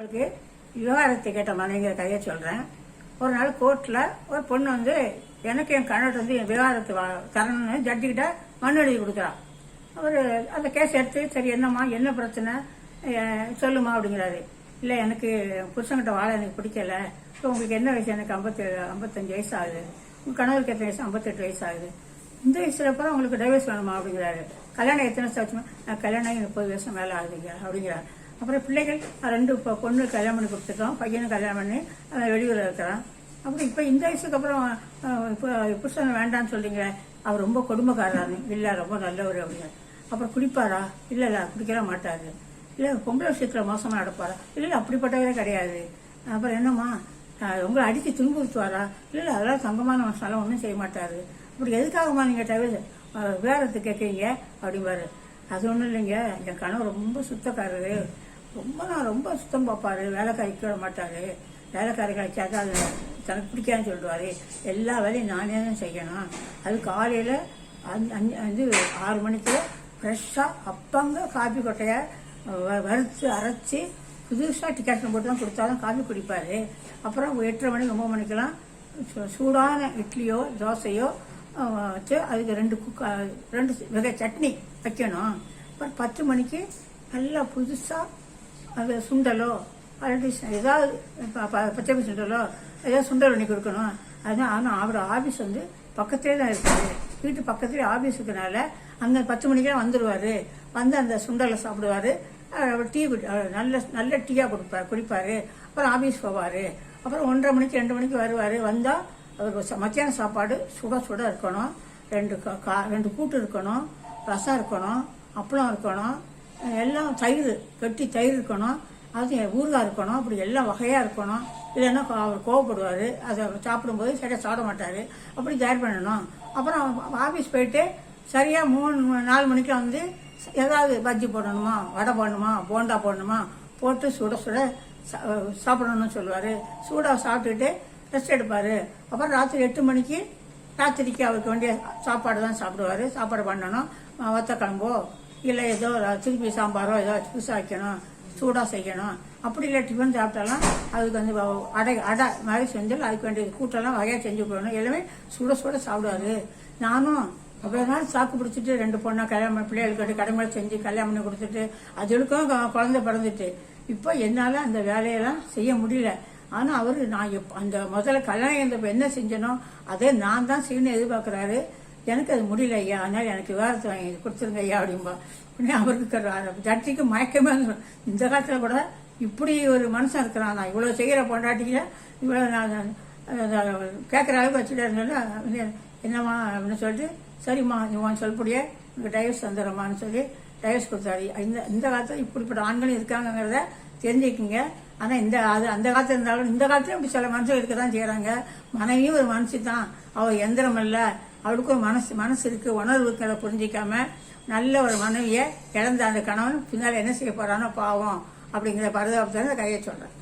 அவளுக்கு விவகாரத்தை கேட்ட மனைவிங்கிற கதையை சொல்கிறேன் ஒரு நாள் கோர்ட்டில் ஒரு பொண்ணு வந்து எனக்கு என் கணவர் வந்து என் விவகாரத்தை தரணும்னு ஜட்ஜிக்கிட்ட மனு எழுதி கொடுக்குறான். அவர் அந்த கேஸ் எடுத்து சரி என்னம்மா என்ன பிரச்சனை? சொல்லுமா அப்படிங்கிறாரு. இல்லை எனக்கு புருஷன்கிட்ட வாழ எனக்கு பிடிக்கல. இப்போ உங்களுக்கு என்ன வயசு? எனக்கு ஐம்பத்தி ஐம்பத்தஞ்சு வயசு ஆகுது. உங்கள் கணவருக்கு எத்தனை வயசு? ஐம்பத்தெட்டு வயசு ஆகுது. இந்த வயசுல அப்புறம் உங்களுக்கு டைவர்ஸ் வேணுமா? அப்படிங்கிறாரு. கல்யாணம் எத்தனை வருஷம் ஆச்சுமா நான் கல்யாணம் ஆகி முப்பது வருஷம் மேலே ஆகுதுங்க அப்படிங்கிறாரு. அப்புறம் பிள்ளைகள் ரெண்டு இப்போ பொண்ணு கல்யாணம் பண்ணி கொடுத்துட்டோம் பையனும் கல்யாணம் பண்ணி அவன் வெளியூரில் இருக்கிறான். அப்புறம் இப்போ இந்த வயசுக்கு அப்புறம் இப்போ புருஷன் வேண்டாம்னு சொல்றீங்க. அவர் ரொம்ப கொடுமைக்காரரானு இல்லை ரொம்ப நல்லவர் அப்படிங்க அப்புறம் குடிப்பாரா? இல்லை இல்லை குடிக்கவே மாட்டாரு. இல்லை பொம்பளை விஷயத்தில் மோசமாக நடப்பாரா? இல்லை இல்லை அப்படிப்பட்டவரே கிடையாது. அப்புறம் என்னம்மா? உங்களை அடித்து துன்புறுத்துவாரா? இல்லை இல்லை அதெல்லாம் சங்கமான மனசாலாம் ஒன்றும் செய்ய மாட்டார். அப்படி எதுக்காகமா நீங்கள் தவிர விவரத்தை கேட்குறீங்க அப்படிம்பாரு. அது ஒன்றும் இல்லைங்க. என் கணவர் ரொம்ப சுத்தக்காரரு. ரொம்ப நான் ரொம்ப சுத்தம் பார்ப்பாரு. வேலைக்காரி விட மாட்டாரு. வேலைக்காரி கிடைச்சாதான் அது தனக்கு பிடிக்காதுன்னு சொல்லிடுவாரு. எல்லா வேலையும் நானே தான் செய்யணும். அது காலையில் வந்து ஆறு மணிக்கு ஃப்ரெஷ்ஷாக அப்பங்க காபி கொட்டையை வ- வறுத்து அரைச்சி புதுசாக டிக்காஷன் போட்டு தான் கொடுத்தாலும் காஃபி குடிப்பார். அப்புறம் எட்டரை மணிக்கு ஒம்பது மணிக்கெல்லாம் சூ- சூடான இட்லியோ தோசையோ வச்சு அதுக்கு ரெண்டு குக்கா ரெண்டு வகை சட்னி வைக்கணும். அப்புறம் பத்து மணிக்கு நல்லா புதுசாக அது சுண்டலோ அல்லது ஏதாவது ப- ப- பச்சை சுண்டலோ ஏதாவது சுண்டல் பண்ணி கொடுக்கணும். அதுதான் ஆனால் அவரோட ஆஃபீஸ் வந்து பக்கத்திலே தான் இருக்குது வீட்டு பக்கத்துலேயே ஆஃபீஸ் இருக்கனால அங்கே பத்து மணிக்கெல்லாம் வந்துடுவார் வந்து அந்த சுண்டலை சாப்பிடுவார். டீ நல்ல நல்ல டீயாக கொடுப்பார் குடிப்பார். அப்புறம் ஆஃபீஸ் போவார். அப்புறம் ஒன்றரை மணிக்கு ரெண்டு மணிக்கு வருவார். வந்தால் அவருக்கு ச- மத்தியான சாப்பாடு சுட சுட இருக்கணும். ரெண்டு கா- கா- ரெண்டு கூட்டு இருக்கணும். ரசம் இருக்கணும். அப்பளம் இருக்கணும். எல்லாம் தயிர் கட்டி தயிர் இருக்கணும். அது ஊறுகாய் இருக்கணும். அப்படி எல்லாம் வகையாக இருக்கணும். இல்லைன்னா கோ- அவர் கோவப்படுவார். அதை சாப்பிடும்போது சரியாக சாப்பிட மாட்டார். அப்படி தயார் பண்ணணும். அப்புறம் ஆஃபீஸ் போயிட்டு சரியாக மூணு நாலு மணிக்கு வந்து ஏதாவது பஜ்ஜி போடணுமா வடை போடணுமா போண்டா போடணுமா போட்டு சுட சுட சாப்பிடணும்னு சொல்லுவார். சூடாக சாப்பிட்டுட்டு ரெஸ்ட் எடுப்பார். அப்புறம் ராத்திரி எட்டு மணிக்கு ராத்திரிக்கு அவருக்கு வேண்டிய சாப்பாடு தான் சாப்பிடுவார். சாப்பாடு பண்ணணும். அஹ் வத்த இல்லை ஏதோ திருப்பி சாம்பாரோ ஏதோ புதுசாக வைக்கணும் சூடாக செய்யணும். அப்படி இல்லை டிஃபன் சாப்பிட்டாலாம் அதுக்கு வந்து அடை அடை மாதிரி செஞ்சால் அதுக்கு வேண்டிய கூட்டெல்லாம் வகையாக செஞ்சு போடணும் எல்லாமே சுட சுட சாப்பிடுவாரு. நானும் அவ்வளோ நாள் சாக்கு பிடிச்சிட்டு ரெண்டு பொண்ணை கல்யாணம் பிள்ளைகளுக்கு கடமை செஞ்சு கல்யாணம் பண்ணி கொடுத்துட்டு அதுகளுக்கும் குழந்தை பிறந்துட்டு. இப்போ என்னால் அந்த வேலையெல்லாம் செய்ய முடியல. ஆனால் அவர் நான் அந்த முதல்ல கல்யாணம் என்ன செஞ்சனோ அதே நான் தான் செய்யணும்னு எதிர்பார்க்குறாரு. எனக்கு அது முடியல ஐயா அதனால எனக்கு விவரத்தை வாங்கி கொடுத்துருங்க ஐயா அப்படிம்பா. உடனே அவருக்கு ஜட்ஜிக்கு மயக்கமே இந்த காலத்தில் கூட இப்படி ஒரு மனுஷன் இருக்கிறான். நான் இவ்வளோ செய்கிற பொண்டாட்டியில் இவ்வளோ நான் கேட்குற அளவுக்கு வச்சுட்டு என்னம்மா அப்படின்னு சொல்லிட்டு சரிம்மா நீ உன் சொல்படியே எனக்கு டைவர்ஸ் தந்துடுறம்மான்னு சொல்லி டைவர்ஸ் கொடுத்தாரு. இந்த இந்த காலத்தில் இப்படிப்பட்ட ஆண்களும் இருக்காங்கங்கிறத தெரிஞ்சுக்கிங்க. ஆனால் இந்த அது அந்த காலத்தில் இருந்தாலும் இந்த காலத்துல இப்படி சில மனுஷங்க இருக்க தான் செய்கிறாங்க மனைவியும் ஒரு மனுஷி தான். அவள் எந்திரம் இல்லை அவளுக்கு ஒரு மனசு மனசு இருக்கு. உணர்வு இருக்கிறத புரிஞ்சிக்காம நல்ல ஒரு மனைவியை இழந்த அந்த கணவன் பின்னால் என்ன செய்ய போகிறானோ பாவம் அப்படிங்கிற பரிதாபத்தை கையை சொல்கிறேன்